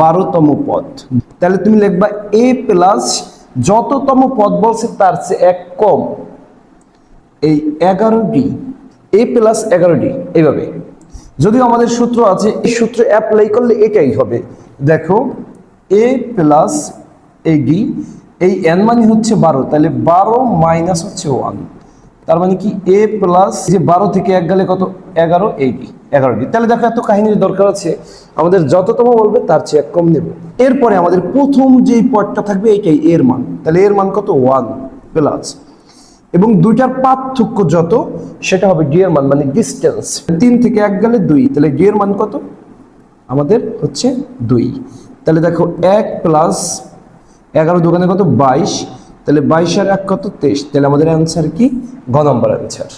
বারোতম পদ। তাহলে তুমি লিখবা এ প্লাস যততম পদ বলছে তার চেয়ে এক কম। এই এগারোটি এ প্লাস এগারোটি, এইভাবে। যদিও আমাদের সূত্র আছে, এই সূত্র অ্যাপ্লাই করলে এটাই হবে। দেখো এ প্লাস এই ডি এই এন মানে হচ্ছে বারো, তাহলে বারো মাইনাস হচ্ছে ওয়ান তার মানে কি এ প্লাস যে বারো থেকে এক গেলে কত? এগারো এইটি এগারোটি তাহলে দেখো এত কাহিনীর দরকার আছে, আমাদের যততম বলবে তার চেয়ে এক কম নেব। এরপরে আমাদের প্রথম যেই পদটা থাকবে, এইটাই এর মান। তাহলে এর মান কত? ওয়ান প্লাস এবং দুইটার পার্থক্য যত, সেটা হবে ডি এর মান মানে ডিস্টেন্স তিন থেকে এক গেলে দুই, তাহলে ডি এর মান কত? আমাদের হচ্ছে দুই। তাহলে দেখো এক প্লাস এগারো দোকানে কত? বাইশ। তাহলে বাইশ আর এক কত তেইশ? তাহলে আমাদের অ্যান্সার কি? ঘ নম্বর অ্যান্সার